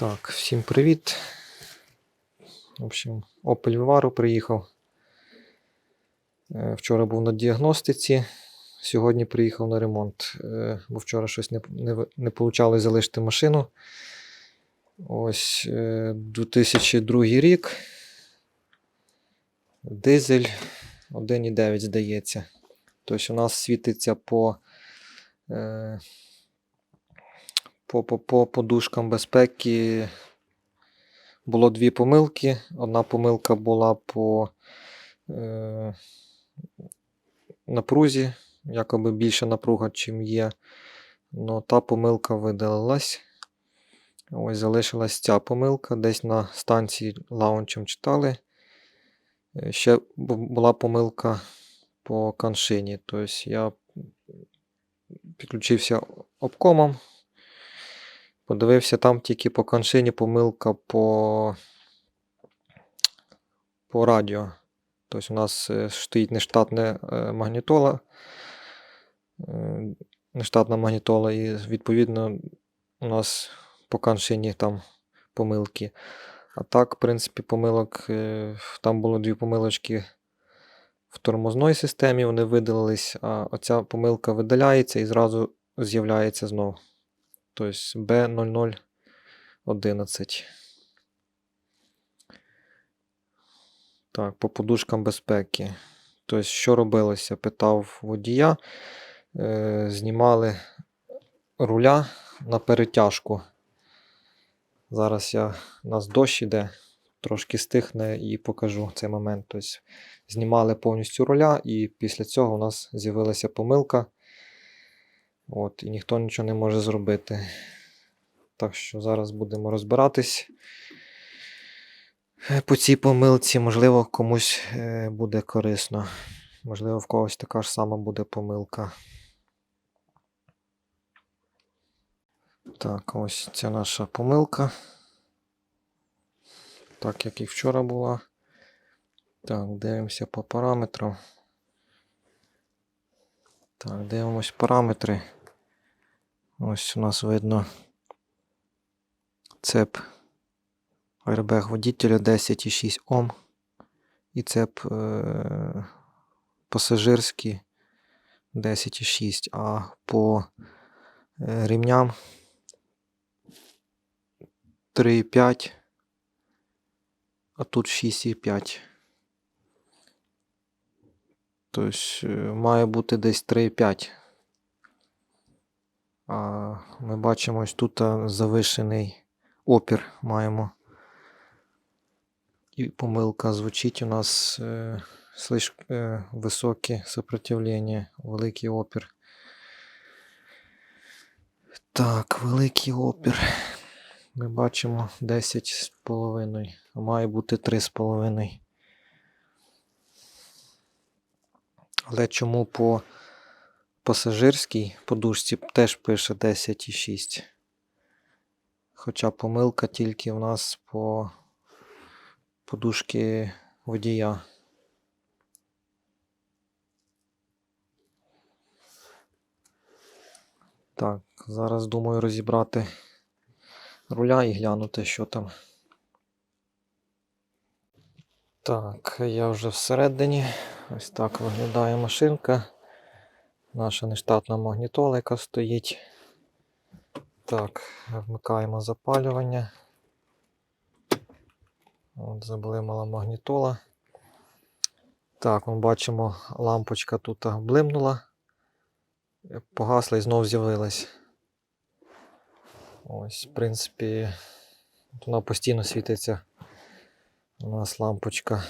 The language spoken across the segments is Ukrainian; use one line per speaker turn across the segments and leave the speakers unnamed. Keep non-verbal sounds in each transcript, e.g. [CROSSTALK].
Так, всім привіт. В общем, Opel Vivaro приїхав. Е, Вчора був на діагностиці, сьогодні приїхав на ремонт. Е, Бо вчора щось не, не, не получалось залишити машину. Ось е, 2002 рік. Дизель 1,9 здається. Тобто у нас світиться по, е, по, по, по подушкам безпеки було дві помилки. Одна помилка була по е, напрузі, якоби більша напруга, чим є. Но та помилка видалилась. Ось залишилась ця помилка. Десь на станції лаунчем читали. Е, Ще була помилка по каншині. Тобто я підключився обкомом. Подивився там тільки по каншині помилка по, по радіо. Тобто у нас е, стоїть нештатна е, магнітола. е, Нештатна магнітола, і відповідно у нас по каншині там помилки. А так, в принципі, помилок. Там було дві помилочки в тормозної системі, вони видалились, а оця помилка видаляється і зразу з'являється знову. Тобто B0011. Так, по подушкам безпеки. Тобто, що робилося? Питав водія. Е, знімали руля на перетяжку. Зараз я, у нас дощ іде, трошки стихне і покажу цей момент. Тобто, знімали повністю руля, і після цього у нас з'явилася помилка. От, і ніхто нічого не може зробити. Так що зараз будемо розбиратись е, по цій помилці. Можливо, комусь е, буде корисно. Можливо, в когось така ж сама буде помилка. Так, ось ця наша помилка. Так, як і вчора була. Так, дивимося по параметрам. Так, дивимось параметри. Ось у нас видно цеп airbag водителя 10,6 Ом. І цеп е- пасажирський 10,6. А по е, рівням 3,5. А тут 6,5. Тобто е, має бути десь 3,5. Ми бачимо ось тут завишений опір маємо. І помилка звучить у нас е, слиш, е, високе сопротивлення, великий опір. Так, великий опір. Ми бачимо 10,5, а має бути 3,5. Але чому по пасажирській подушці теж пише 10,6. Хоча помилка тільки в нас по подушки водія. Так, зараз думаю розібрати руля і глянути, що там. Так, я вже всередині. Ось так виглядає машинка. Наша нештатна магнітола, яка стоїть. Так, вмикаємо запалювання. От, заблимала магнітола. Так, ми бачимо, лампочка тут блимнула. Погасла і знов з'явилась. Ось, в принципі, вона постійно світиться. У нас лампочка.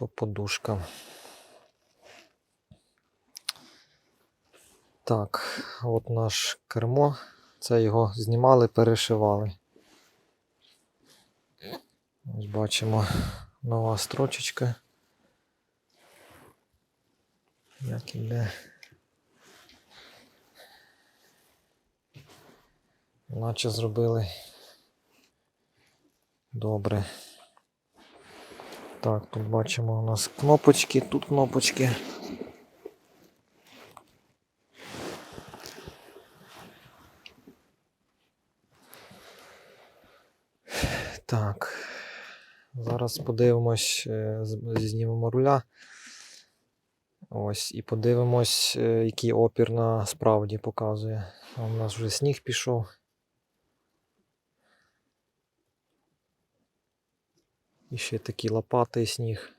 По подушкам. Так, от наш кермо. Це його знімали, перешивали. Ось бачимо нова строчечка. Як іде. Наче зробили добре. Так, тут бачимо у нас кнопочки, тут кнопочки. Так, зараз подивимось, е, знімемо руля. Ось, і подивимось, е, який опір насправді показує. У нас вже сніг пішов. І ще такий лопатий сніг.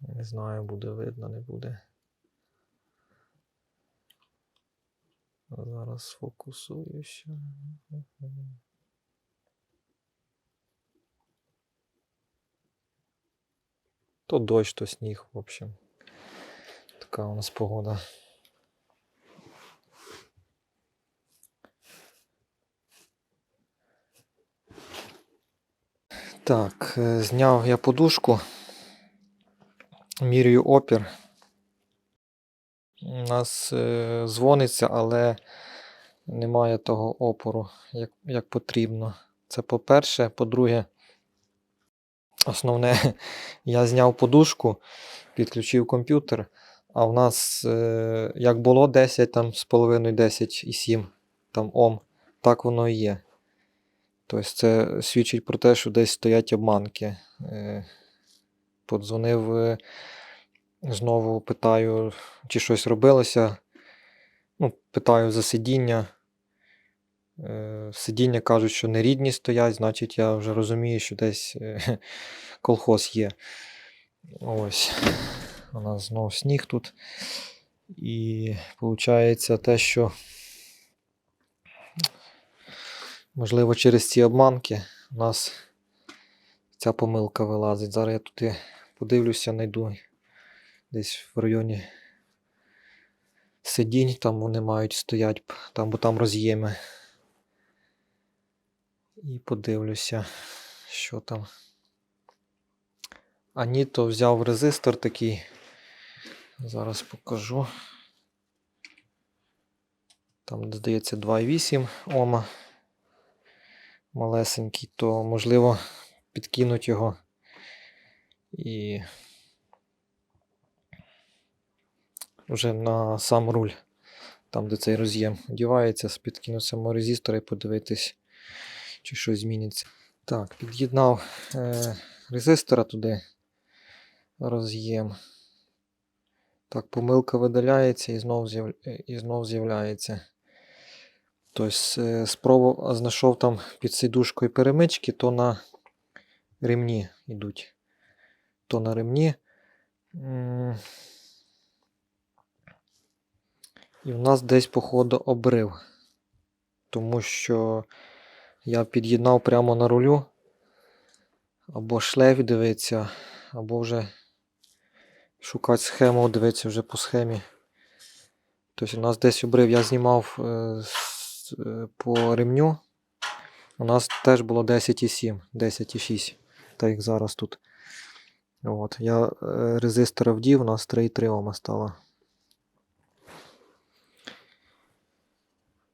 Не знаю, буде видно, не буде. Зараз сфокусуюся. То дощ, то сніг, в общем. Така у нас погода. Так, е, зняв я подушку. Міряю опір. У нас е, дзвониться, але немає того опору, як, як потрібно. Це по-перше. По-друге, основне, [LAUGHS] я зняв подушку, підключив комп'ютер, а в нас е, як було 10 там, з половиною 10 і 7 там Ом, так воно і є. Тобто це свідчить про те, що десь стоять обманки. Е, подзвонив, е, знову питаю, чи щось робилося. Ну, питаю за сидіння. Е, Сидіння кажуть, що не рідні стоять, значить я вже розумію, що десь [LAUGHS] колхоз є. Ось. У нас знову сніг тут. І виходить те, що можливо через ці обманки у нас ця помилка вилазить. Зараз я туди подивлюся, знайду десь в районі сидінь, там вони мають стоять, там, бо там роз'єми. І подивлюся, що там. А ні, то взяв резистор такий. Зараз покажу. Там, здається, 2,8 Ома. Малесенький, то можливо підкинуть його і вже на сам руль, там, де цей роз'єм одівається, самого резистора і подивитись, чи щось зміниться. Так, під'єднав е, резистора туди роз'єм. Так, помилка видаляється і знов з'являється. Тобто, е, спробував, знайшов там під сидушкою перемички, то на ремні йдуть. То на ремні. І в нас десь, походу, обрив. Тому що я під'єднав прямо на рулю. Або шлейф дивиться, або вже шукати схему, дивитися вже по схемі. Тобто у нас десь обрив, я знімав е, з- по ремню. У нас теж було 10,7, 10,6, так як зараз тут. От, я е, резистора вдів, у нас 3,3 Ома стало.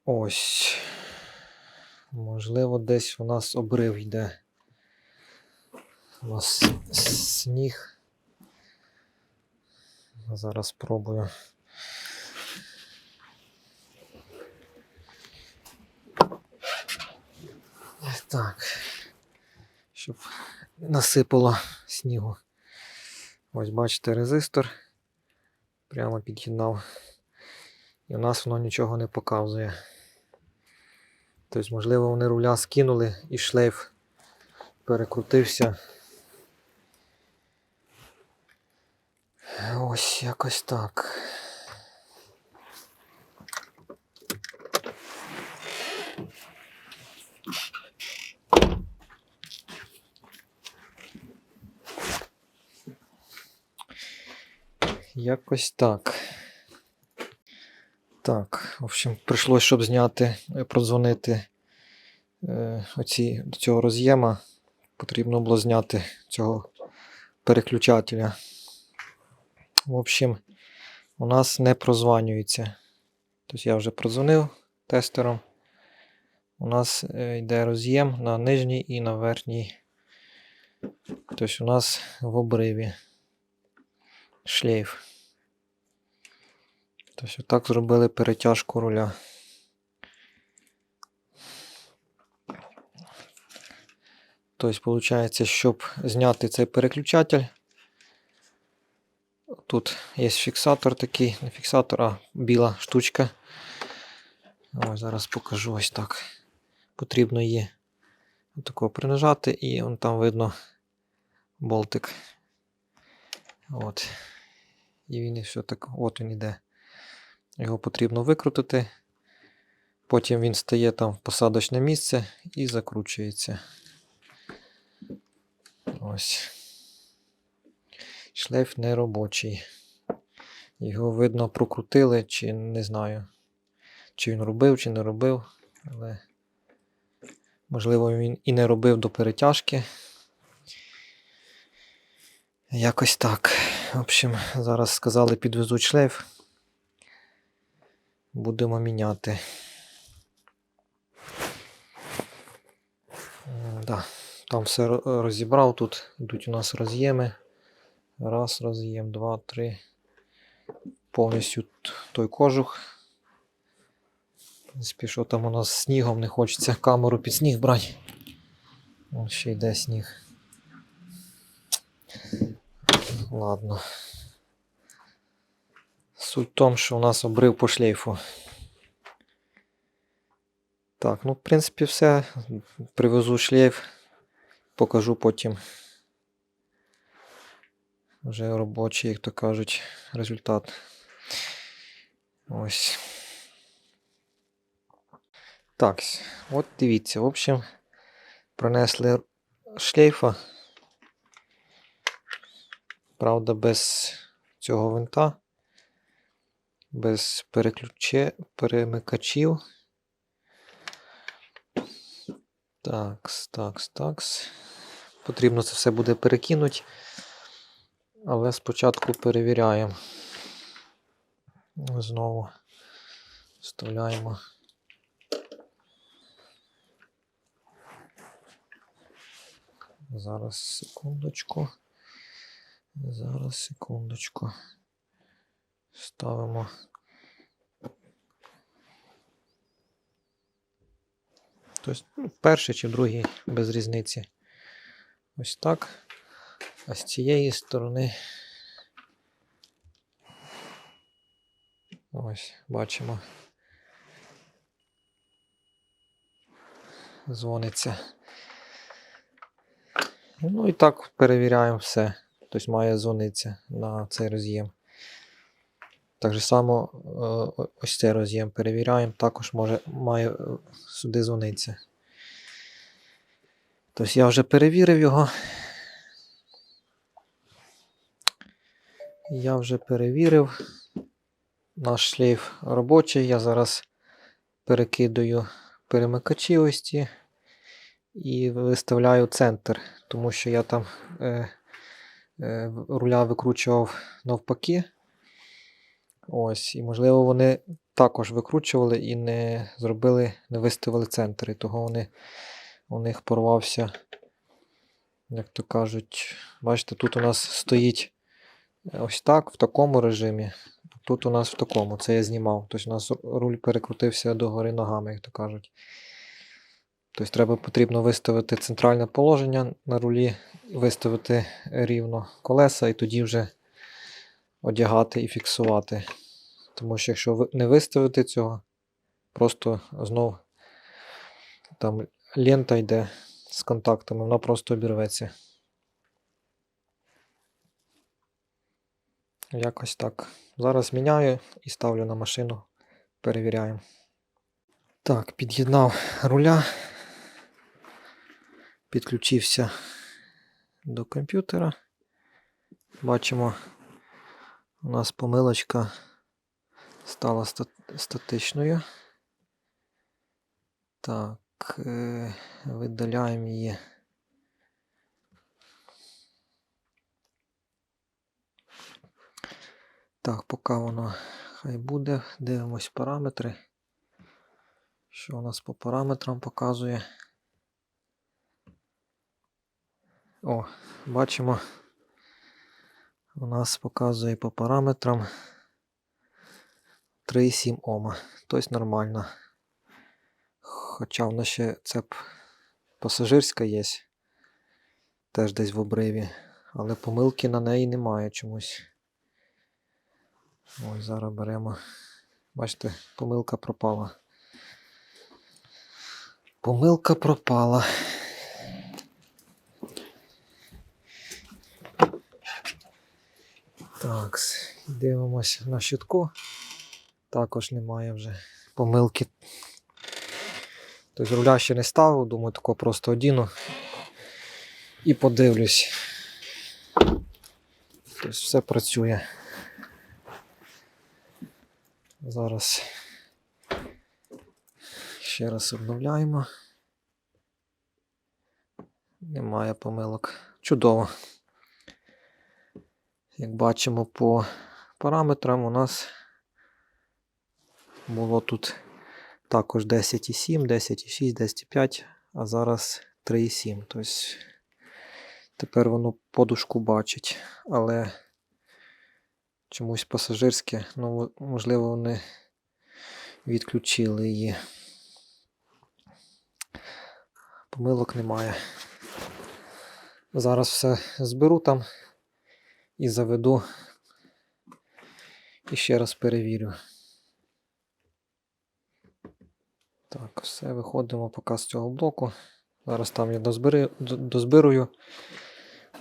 Ось. Можливо, десь у нас обрив йде. У нас сніг. Зараз спробую. Так. Щоб насипало снігу. Ось бачите резистор. Прямо під'єднав. І у нас воно нічого не показує. Тобто, можливо, вони руля скинули і шлейф перекрутився. Ось якось так. Якось так. Так, в общем, прийшлось, щоб зняти, е, продзвонити е, оці, до цього роз'єма. Потрібно було зняти цього переключателя. В общем, у нас не прозванюється. Тобто я вже продзвонив тестером. У нас е, йде роз'єм на нижній і на верхній. Тобто у нас в обриві шлейф. Тобто так зробили перетяжку руля. Тобто, виходить, щоб зняти цей переключатель. Тут є фіксатор такий, не фіксатор, а біла штучка. Ось Зараз покажу ось так. Потрібно її такого принижати і вон там видно болтик. От. І він все так, от він іде. Його потрібно викрутити. Потім він стає там в посадочне місце і закручується. Ось. Шлейф не робочий. Його видно прокрутили, чи не знаю, чи він робив, чи не робив. Але можливо він і не робив до перетяжки. Якось так. В общем, зараз сказали, підвезуть шлейф. Будемо міняти. Да. Там все розібрав. Тут йдуть у нас роз'єми. Раз роз'єм, два, три. Повністю той кожух. В принципі, що там у нас снігом, не хочеться камеру під сніг брати. Ще йде сніг. Ладно. Суть в тому, що у нас обрив по шлейфу. Так, ну, в принципі, все. Привезу шлейф, покажу потім. Вже робочий, як то кажуть, результат. Ось. Так, от дивіться, в общем, пронесли шлейфа. Правда, без цього винта, без переключе, перемикачів. Такс, такс, такс. Потрібно це все буде перекинути. Але спочатку перевіряємо. Знову вставляємо. Зараз секундочку. Зараз секундочку. Ставимо. Тобто, ну, перший чи другий без різниці. Ось так. А з цієї сторони. Ось, бачимо. Дзвониться. Ну і так перевіряємо все. Тобто має дзвонитися на цей роз'єм. Так само е, ось цей роз'єм перевіряємо, також може, має е, сюди дзвонитися. Тобто я вже перевірив його. Я вже перевірив. Наш шлейф робочий. Я зараз перекидаю перемикачі ось ці і виставляю центр, тому що я там е, руля викручував навпаки. Ось, і можливо, вони також викручували і не зробили, не виставили центр, і того вони, у них порвався, як то кажуть, бачите, тут у нас стоїть ось так, в такому режимі. Тут у нас в такому, це я знімав. Тобто у нас руль перекрутився догори ногами, як то кажуть. Тобто треба потрібно виставити центральне положення на рулі, виставити рівно колеса і тоді вже одягати і фіксувати. Тому що якщо не виставити цього, просто знов там лента йде з контактами, вона просто обірветься. Якось так. Зараз міняю і ставлю на машину. Перевіряємо. Так, під'єднав руля. Підключився до комп'ютера. Бачимо, у нас помилочка стала статичною. Так, е, видаляємо її. Так, поки воно хай буде. Дивимось параметри. Що у нас по параметрам показує? О, бачимо. У нас показує по параметрам 3,7 Ома. Тобто нормально. Хоча в нас ще цеп пасажирська є. теж десь в обриві. Але помилки на неї немає чомусь. Ось зараз беремо. Бачите, помилка пропала. Помилка пропала. Так, дивимося на щитку. Також немає вже помилки. Тобто руля ще не ставив, думаю, тако просто одіну і подивлюсь. Тобто все працює. Зараз ще раз обновляємо. Немає помилок. Чудово. Як бачимо по параметрам, у нас було тут також 10,7, 10,6, 10,5, а зараз 3,7. Тобто тепер воно подушку бачить, але чомусь пасажирське, ну, можливо, вони відключили її. Помилок немає. Зараз все зберу там і заведу. І ще раз перевірю. Так, все, виходимо поки з цього блоку. Зараз там я дозбери, дозбирую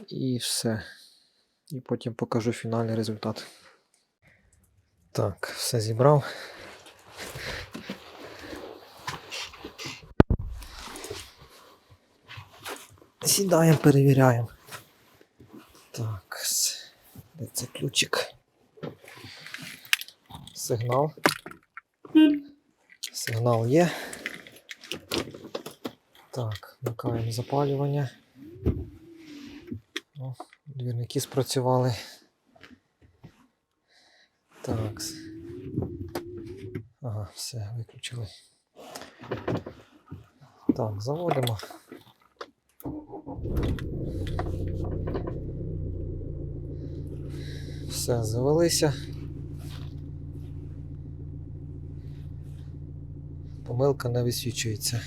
і все. І потім покажу фінальний результат. Так, все зібрав. Сідаємо, перевіряємо. Так, де це ключик? Сигнал. Сигнал є. Так, вмикаємо запалювання. О, двірники спрацювали. Так. Ага, все, виключили. Так, заводимо. Все, завелися. Помилка не висвічується.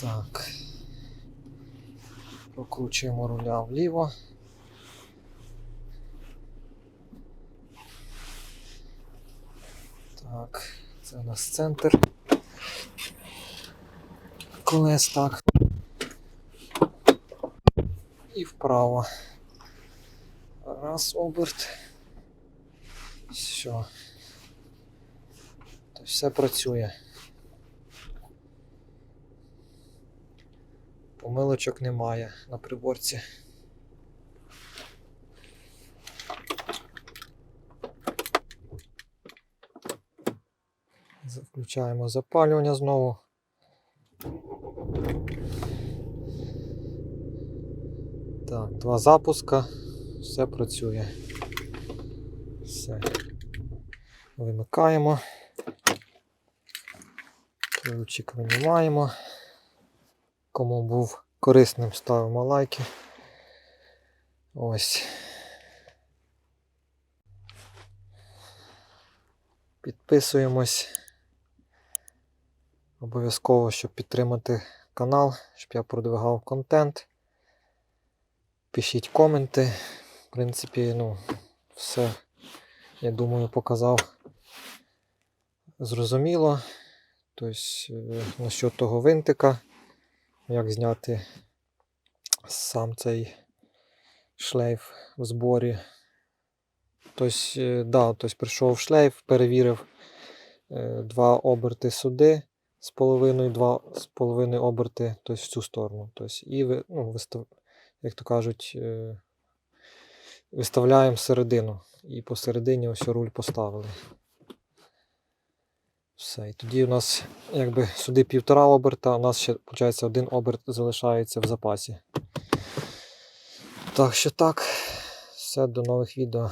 Так. Прокручуємо руля вліво. Так, це у нас центр. Колес так. І вправо. Раз оберт. Все. То все працює. Помилочок немає на приборці. Включаємо запалювання знову. Так, два запуска, все працює. Все. Вимикаємо. Ключик винімаємо. Кому був корисним, ставимо лайки. Ось. Підписуємось. Обов'язково, щоб підтримати канал, щоб я продвигав контент. Пишіть коменти. В принципі, ну, все, я думаю, показав зрозуміло. Тобто, насчет того винтика, як зняти сам цей шлейф в зборі. Тобто, да, тобто прийшов шлейф, перевірив е, два оберти сюди з половиною, два з половиною оберти тобто, в цю сторону. Тобто, і ну, вистав, як то кажуть, е, виставляємо середину. І посередині ось руль поставили. Все. І тоді у нас якби сюди півтора оберта, у нас ще, виходить, один оберт залишається в запасі. Так що так. Все, до нових відео.